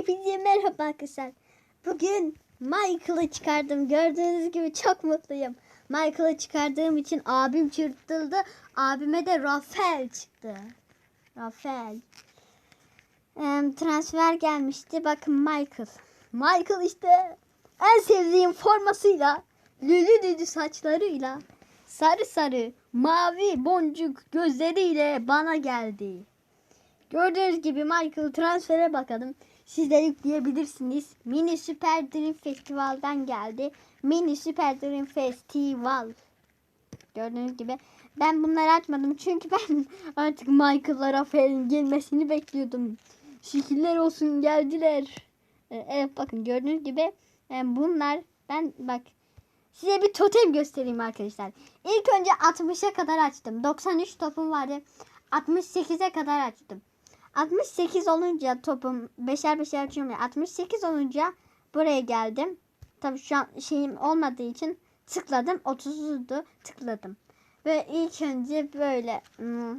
Hepinize merhaba arkadaşlar. Bugün Michael'ı çıkardım. Gördüğünüz gibi çok mutluyum. Michael'ı çıkardığım için abim çırptıldı. Abime de Rafael çıktı. Rafael. Em, transfer gelmişti. Bakın Michael. Michael işte en sevdiğim formasıyla, lülü lülü saçlarıyla, sarı sarı, mavi boncuk gözleriyle bana geldi. Gördüğünüz gibi Michael transfere bakalım. Siz de yükleyebilirsiniz. Mini Super Dream Festival'dan geldi. Mini Super Dream Festival. Gördüğünüz gibi. Ben bunları açmadım çünkü ben artık Michael'la Rafael'in gelmesini bekliyordum. Şekiller olsun geldiler. Ee, Evet bakın gördüğünüz gibi e, bunlar ben bak size bir totem göstereyim arkadaşlar. İlk önce 60'a kadar açtım. 93 topum vardı. 68'e kadar açtım. 68 olunca topum beşer beşer açıyorum ya. 68 olunca buraya geldim. Tabii şu an şeyim olmadığı için tıkladım. 30'du tıkladım. Ve ilk önce böyle hmm,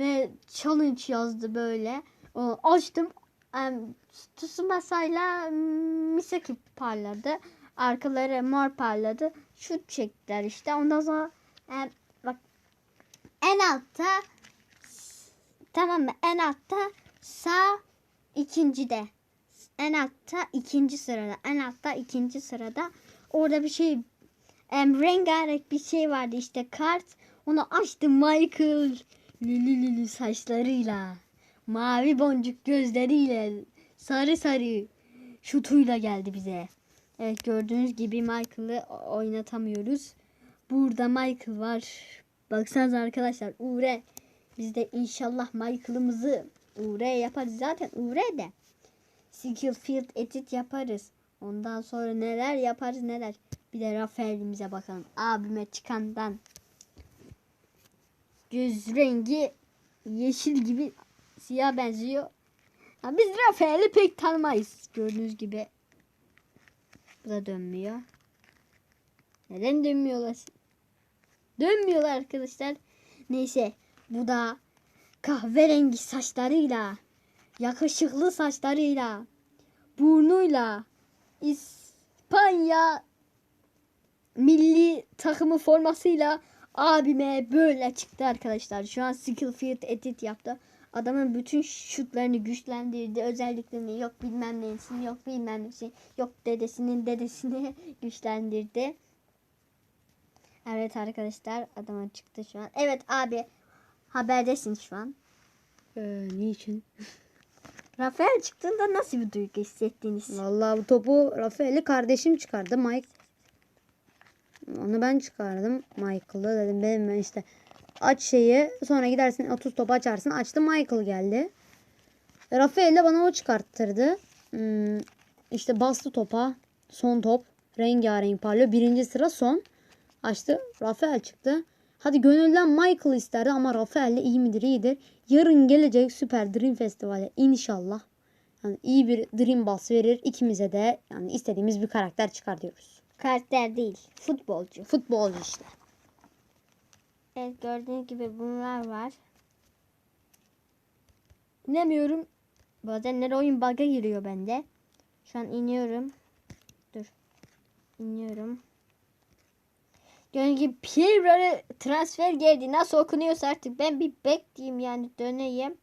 ve challenge yazdı böyle. O, açtım. Um, Tsubasa'yla Misaki parladı. Arkaları mor parladı. Şut çektiler işte. Ondan sonra em, bak en altta Tamam mı? En altta sağ ikincide. En altta ikinci sırada. En altta ikinci sırada. Orada bir şey em, rengarenk bir şey vardı işte kart. Onu açtım Michael. Lülü lülü saçlarıyla. Mavi boncuk gözleriyle. Sarı sarı şutuyla geldi bize. Evet gördüğünüz gibi Michael'ı oynatamıyoruz. Burada Michael var. Baksanıza arkadaşlar Ure. Biz de inşallah Michael'ımızı Ure yaparız. Zaten Ure de. Skillfield edit yaparız. Ondan sonra neler yaparız neler. Bir de Rafael'imize bakalım. Abime çıkandan. Göz rengi yeşil gibi siyah benziyor. Ha, biz Rafael'i pek tanımayız. Gördüğünüz gibi. Bu da dönmüyor. Neden dönmüyorlar? Dönmüyorlar arkadaşlar. Neyse. Bu da kahverengi saçlarıyla, yakışıklı saçlarıyla, burnuyla İspanya milli takımı formasıyla abime böyle çıktı arkadaşlar. Şu an Skillfield edit yaptı. Adamın bütün şutlarını güçlendirdi. Özelliklerini yok bilmem nesini yok bilmem nesini yok dedesinin dedesini güçlendirdi. Evet arkadaşlar adama çıktı şu an. Evet abi haberdesin şu an. Ee, niçin? Rafael çıktığında nasıl bir duygu hissettiniz? Vallahi bu topu Rafael'i kardeşim çıkardı. Mike. Onu ben çıkardım. Michael'ı dedim benim ben işte aç şeyi sonra gidersin 30 top açarsın. Açtı Michael geldi. Rafael de bana o çıkarttırdı. Hmm, işte bastı topa. Son top. Rengarenk parlıyor. Birinci sıra son. Açtı. Rafael çıktı. Hadi gönülden Michael isterdi ama Rafael de iyi midir iyidir. Yarın gelecek Süper Dream Festivali inşallah. Yani iyi bir Dream Bus verir. ikimize de yani istediğimiz bir karakter çıkar diyoruz. Karakter değil, futbolcu. Futbolcu işte. Evet gördüğünüz gibi bunlar var. İnemiyorum. Bazenleri oyun bug'a giriyor bende. Şu an iniyorum. Dur. İniyorum. Gördüğünüz gibi transfer geldi. Nasıl okunuyorsa artık ben bir bekleyeyim yani döneyim.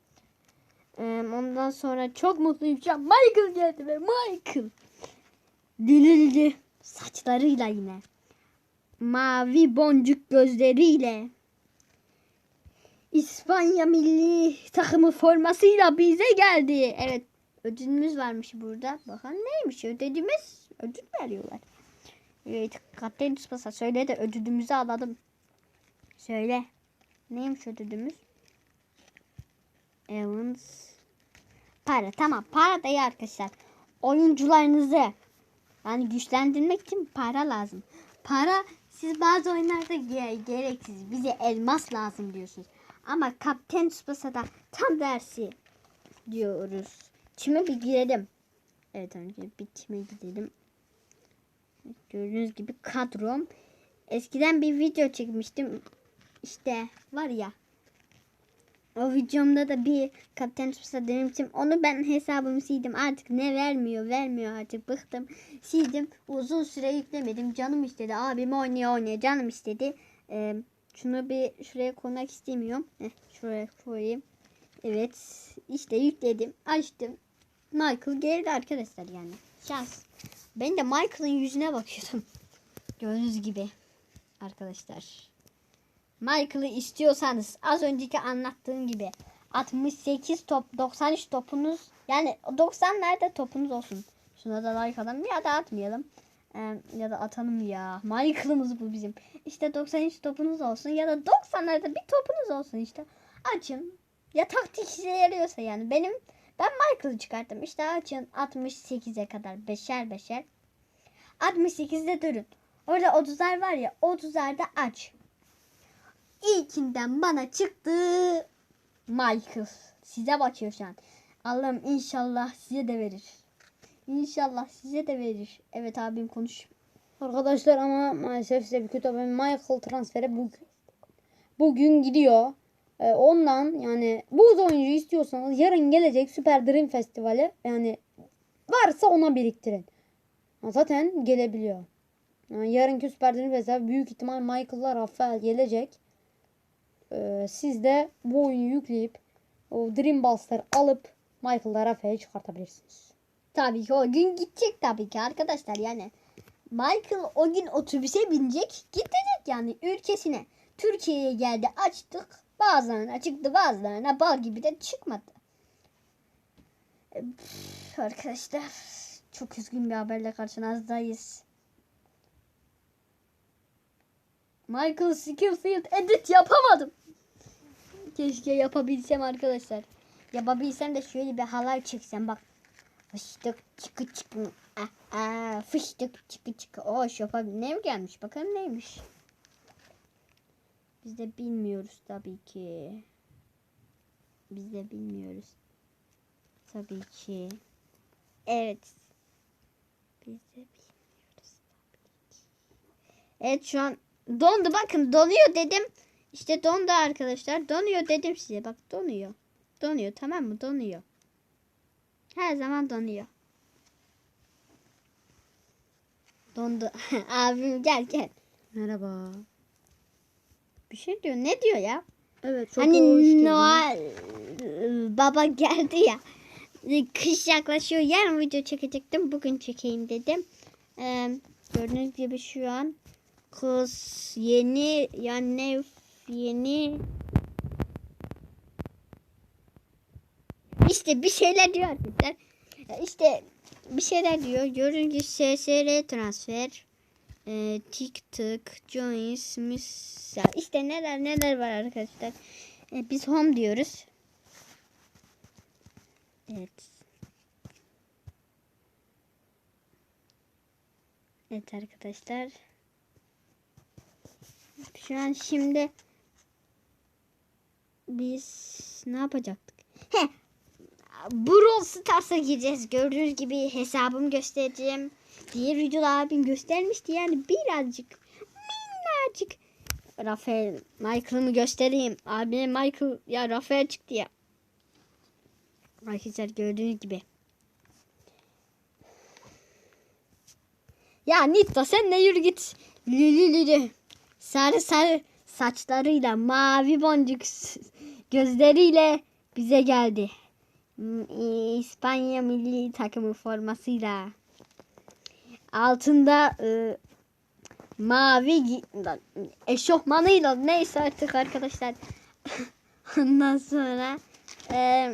Ondan sonra çok mutluyum. Şu an Michael geldi ve Michael. Dilildi. Saçlarıyla yine. Mavi boncuk gözleriyle. İspanya milli takımı formasıyla bize geldi. Evet ödülümüz varmış burada. Bakın neymiş ödülümüz? Ödül veriyorlar. Evet Kapten Tsubasa söyle de ödülümüzü alalım. Söyle. Neymiş ödülümüz? Evans. Para tamam para da iyi arkadaşlar. oyuncularınızı yani güçlendirmek için para lazım. Para siz bazı oyunlarda ge- gereksiz. Bize elmas lazım diyorsunuz. Ama Kapten Tsubasa'da tam dersi diyoruz. Çime bir girelim. Evet önce bir çime gidelim. Gördüğünüz gibi kadrom. Eskiden bir video çekmiştim. İşte var ya. O videomda da bir Kapten Tsubasa denemiştim. Onu ben hesabımı sildim. Artık ne vermiyor vermiyor artık bıktım. Sildim. Uzun süre yüklemedim. Canım istedi. Abim oynuyor oynuyor. Canım istedi. Ee, şunu bir şuraya koymak istemiyorum. Heh, şuraya koyayım. Evet. işte yükledim. Açtım. Michael geldi arkadaşlar yani. Şans. Ben de Michael'ın yüzüne bakıyordum. Gördüğünüz gibi. Arkadaşlar. Michael'ı istiyorsanız az önceki anlattığım gibi 68 top 93 topunuz yani 90'larda topunuz olsun. Şuna da like atalım ya da atmayalım. Ee, ya da atalım ya. Michael'ımız bu bizim. İşte 93 topunuz olsun ya da 90'larda bir topunuz olsun işte. Açın. Ya taktik işe yarıyorsa yani. Benim ben Michael'ı çıkarttım. İşte açın 68'e kadar beşer beşer. 68'de durun. Orada 30'lar var ya 30'larda aç. İlkinden bana çıktı Michael. Size bakıyor şu an. Allah'ım inşallah size de verir. İnşallah size de verir. Evet abim konuş. Arkadaşlar ama maalesef size bir kötü haberim. Michael transferi bugün, bugün gidiyor. Ee, ondan yani bu oyuncu istiyorsanız yarın gelecek Süper Dream Festivali yani varsa ona biriktirin. Ha, Zaten gelebiliyor. Yani yarınki Süper Dream Festivali büyük ihtimal Michael'la Rafael gelecek. Ee, siz de bu oyunu yükleyip o Dream Buster alıp Michael'la Rafael'i çıkartabilirsiniz. Tabii ki o gün gidecek tabii ki arkadaşlar yani. Michael o gün otobüse binecek gidecek yani ülkesine. Türkiye'ye geldi açtık. Bazılarına çıktı bazılarına bal gibi de çıkmadı. E, Arkadaşlar çok üzgün bir haberle karşınızdayız. Michael Skillfield edit yapamadım. Keşke yapabilsem arkadaşlar. Yapabilsem de şöyle bir halay çeksem bak. Fıştık çıkı çıkı. Aa, aa, fıştık çıkı çıkı. Hoş yapabil. Ne mi gelmiş? Bakalım neymiş. Biz de bilmiyoruz tabii ki. Biz de bilmiyoruz. Tabii ki. Evet. Biz de bilmiyoruz tabii ki. Evet şu an dondu bakın donuyor dedim. İşte dondu arkadaşlar. Donuyor dedim size. Bak donuyor. Donuyor tamam mı? Donuyor. Her zaman donuyor. Dondu. Abim gel gel. Merhaba. Bir şey diyor. Ne diyor ya? Evet çok hani. Noel baba geldi ya. Kış yaklaşıyor. Yarın video çekecektim. Bugün çekeyim dedim. Ee, gördüğünüz gibi şu an kız yeni yani yeni işte bir şeyler diyor arkadaşlar. İşte bir şeyler diyor. Gördüğünüz gibi SSR transfer. E, TikTok, Joins, Misa. İşte neler neler var arkadaşlar. E, biz home diyoruz. Evet. Evet arkadaşlar. Şu an şimdi biz ne yapacaktık? He. Brawl Stars'a gireceğiz. Gördüğünüz gibi hesabımı göstereceğim. Diğer videoda abim göstermişti yani birazcık minnacık. Rafael Michael'ımı göstereyim. Abime Michael ya Rafael çıktı ya. Arkadaşlar gördüğünüz gibi. Ya Nita sen de yürü git. Lülü lülü. Sarı sarı saçlarıyla mavi boncuk gözleriyle bize geldi. M- İspanya milli takımı formasıyla. Altında e, mavi eşofmanıyla neyse artık arkadaşlar. Ondan sonra e,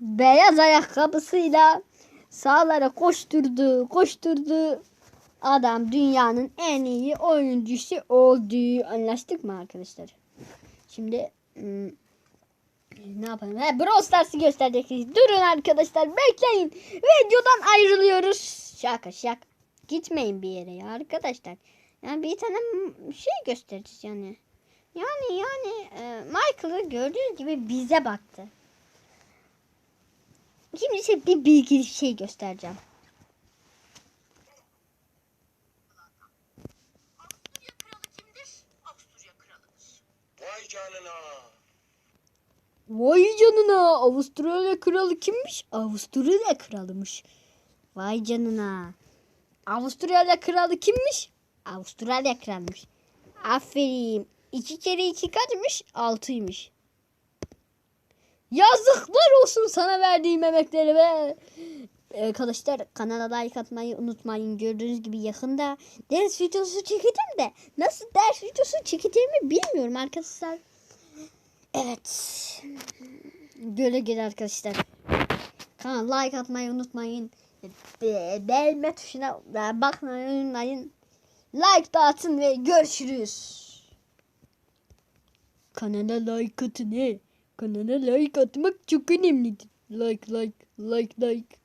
beyaz ayakkabısıyla sağlara koşturdu, koşturdu. Adam dünyanın en iyi oyuncusu oldu. Anlaştık mı arkadaşlar? Şimdi hmm, Ne yapalım? He, Brawl Stars'ı gösterecektik. Durun arkadaşlar bekleyin. Videodan ayrılıyoruz. Şaka şaka. Gitmeyin bir yere ya arkadaşlar. Yani bir tane şey göstereceğiz yani. Yani yani e, Michael'ı gördüğünüz gibi bize baktı. Şimdi size bir bilgi şey göstereceğim. Avusturya kralı kimdir? Avusturya kralıdır. Vay canına. Vay canına Avustralya kralı kimmiş? Avusturya kralımış. Vay canına. Avustralya kralı kimmiş? Avustralya kralıymış. Aferin. İki kere iki kaçmış? Altıymış. Yazıklar olsun sana verdiğim emeklere be. Arkadaşlar kanala like atmayı unutmayın. Gördüğünüz gibi yakında ders videosu çekeceğim de nasıl ders videosu çekeceğimi bilmiyorum arkadaşlar. Evet. Göle gel arkadaşlar. Kanala like atmayı unutmayın. Be beğenme tuşuna bakmayı unutmayın. Like dağıtın ve görüşürüz. Kanala like atın he. Kanala like atmak çok önemlidir. Like like like like.